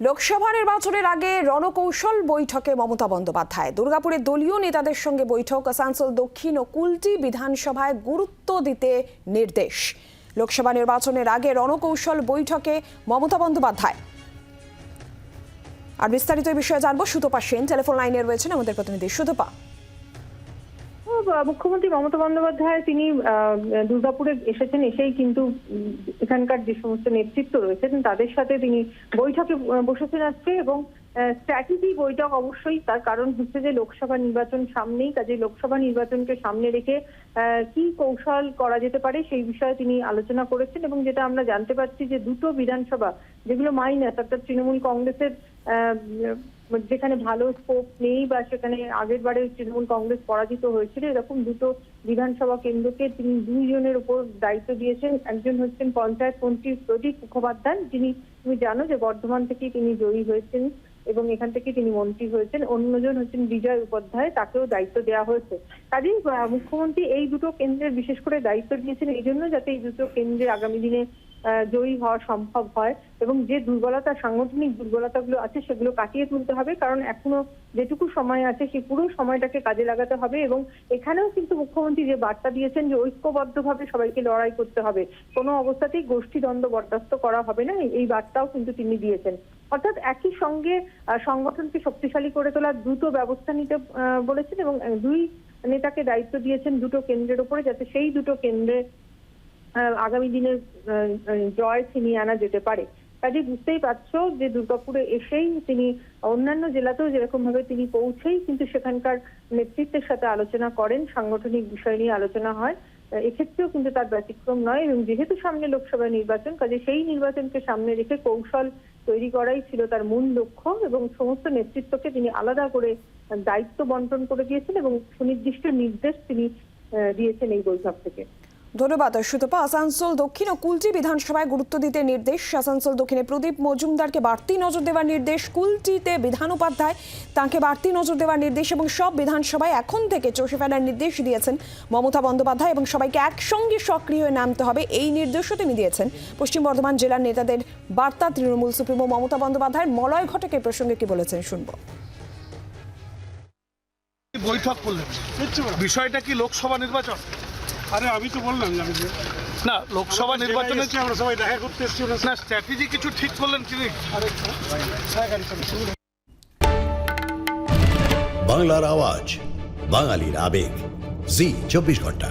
লোকসভা নির্বাচনের আগে রণকৌশল বৈঠকে মমতা বন্দ্যোপাধ্যায়। দুর্গাপুরে দলীয় নেতাদের সঙ্গে বৈঠক। আসানসোল দক্ষিণ ও কুলটি বিধানসভায় গুরুত্ব দিতে নির্দেশ। লোকসভা নির্বাচনের আগে রণকৌশল বৈঠকে মমতা বন্দ্যোপাধ্যায়। আর বিস্তারিত বিষয়ে জানব সুতপা সেন। টেলিফোন লাইনে রয়েছেন আমাদের প্রতিনিধি সুতপা। মুখ্যমন্ত্রী মমতা বন্দ্যোপাধ্যায়, তিনি দুর্গাপুরে এসেছেন, এসেই কিন্তু এখানকার যে সমস্ত নেতৃত্ব রয়েছেন, তাদের সাথে তিনি বৈঠকে বসেছেন আজকে এবং স্ট্র্যাটেজি বৈঠক অবশ্যই তার কারণ হচ্ছে যে লোকসভা নির্বাচন সামনেই কাজে লোকসভা নির্বাচনকে সামনে রেখে কি কৌশল করা যেতে পারে সেই বিষয়ে তিনি আলোচনা করেছেন এবং যেটা আমরা জানতে পারছি যে দুটো বিধানসভা, যেগুলো মাইনাস অর্থাৎ তৃণমূল কংগ্রেসের যেখানে ভালো স্কোপ নেই বা সেখানে আগের বারে তৃণমূল কংগ্রেস পরাজিত হয়েছিল, এরকম দুটো বিধানসভা কেন্দ্রকে তিনি দুইজনের উপর দায়িত্ব দিয়েছেন। একজন হচ্ছেন পঞ্চায়েত মন্ত্রী প্রদীপ মুখোপাধ্যায়, যিনি তুমি জানো যে বর্ধমান থেকেই তিনি জয়ী হয়েছেন। এবং এখান থেকে তিনি মন্ত্রী হয়েছেন। অন্যজন হচ্ছেন বিজয় উপাধ্যায়, তাকেও দায়িত্ব দেওয়া হয়েছে। কাজেই মুখ্যমন্ত্রী এই দুটো কেন্দ্রের বিশেষ করে দায়িত্ব দিয়েছেন, এই জন্য যাতে এই দুটো কেন্দ্রে আগামী দিনে জয়ী হওয়া সম্ভব হয় এবং যে দুর্বলতা, সাংগঠনিক দুর্বলতাগুলো আছে সেগুলো কাটিয়ে তুলতে হবে। কারণ এখনও যেটুকু সময় আছে সেই পুরো সময়টাকে কাজে লাগাতে হবে এবং এখানেও কিন্তু মুখ্যমন্ত্রী যে বার্তা দিয়েছেন যে ঐক্যবদ্ধভাবে সবাইকে লড়াই করতে হবে, কোনো অবস্থাতেই গোষ্ঠী দ্বন্দ্ব বরদাস্ত করা হবে না। এই বার্তাও কিন্তু তিনি দিয়েছেন। অর্থাৎ একই সঙ্গে সংগঠনকে শক্তিশালী করে তোলার দ্রুত ব্যবস্থা নিতে বলেছেন এবং দুই নেতাকে দায়িত্ব দিয়েছেন দুটো কেন্দ্রের উপরে যাতে সেই দুটো কেন্দ্রে আগামী দিনে আহ, আহ, জয় ছিনিয়ে আনা যেতে পারে। কাজে বুঝতেই পারছ যে দুর্গাপুরে এসেই তিনি অন্যান্য জেলাতেও যেরকম ভাবে তিনি পৌঁছেই কিন্তু সেখানকার নেতৃত্বের সাথে আলোচনা করেন সাংগঠনিক বিষয় নিয়ে আলোচনা হয়। এক্ষেত্রেও কিন্তু তার ব্যতিক্রম নয় এবং যেহেতু সামনে লোকসভা নির্বাচন কাজে সেই নির্বাচনকে সামনে রেখে কৌশল তৈরি করাই ছিল তার মূল লক্ষ্য এবং সমস্ত নেতৃত্বকে তিনি আলাদা করে দায়িত্ব বন্টন করে দিয়েছেন এবং সুনির্দিষ্ট নির্দেশ তিনি দিয়েছেন এই বৈঠক থেকে। ধন্যবাদ সুতপা আসানসোল দক্ষিণ ও কুলটি বিধানসভায় গুরুত্ব দিতে নির্দেশ। আসানসোল দক্ষিণে প্রদীপ মজুমদারকে বাড়তি নজর দেওয়ার নির্দেশ। কুলটিতে বিধান উপাধ্যায়, তাঁকে বাড়তি নজর দেওয়ার নির্দেশ এবং সব বিধানসভায় এখন থেকে চষে ফেলার নির্দেশ দিয়েছেন মমতা বন্দ্যোপাধ্যায় এবং সবাইকে একসঙ্গে সক্রিয় হয়ে নামতে হবে এই নির্দেশও তিনি দিয়েছেন। পশ্চিম বর্ধমান জেলার নেতাদের বার্তা, তৃণমূল সুপ্রিমো মমতা বন্দ্যোপাধ্যায় মলয় ঘটকের প্রসঙ্গে কি বলেছেন শুনব। বৈঠক করলেন। বিষয়টা কি লোকসভা নির্বাচন? আরে আমি তো বললাম আমি না লোকসভা নির্বাচনে আমরা সবাই দেখা করতে এসেছি না স্ট্র্যাটেজি কিছু ঠিক করলেন তিনি। বাংলার আওয়াজ বাঙালির আবেগ। জি চব্বিশ ঘণ্টা।